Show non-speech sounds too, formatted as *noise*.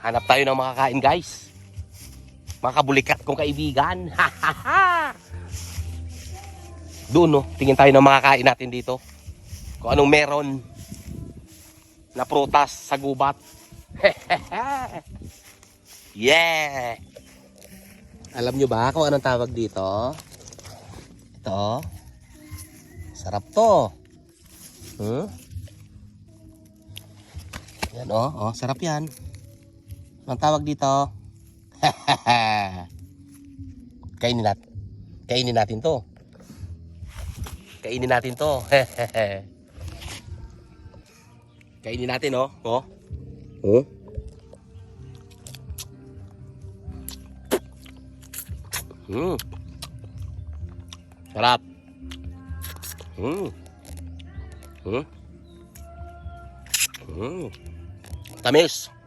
Hanap tayo ng makakain guys. Mga kabulikat kong kaibigan. *laughs* Doon no, tingin tayo ng makakain natin dito. Kung anong meron na prutas sa gubat. *laughs* yeah! Alam nyo ba kung anong tawag dito? Ito. Sarap to. Hmm? Yan oh, oh, sarap yan. Anong tawag dito? *laughs* Kainin natin. Kainin natin to. Kainin natin to. *laughs* Kainin natin oh. Oh. Oh. Hmm. Sarap. Hmm. Hmm. Hmm. Tamis.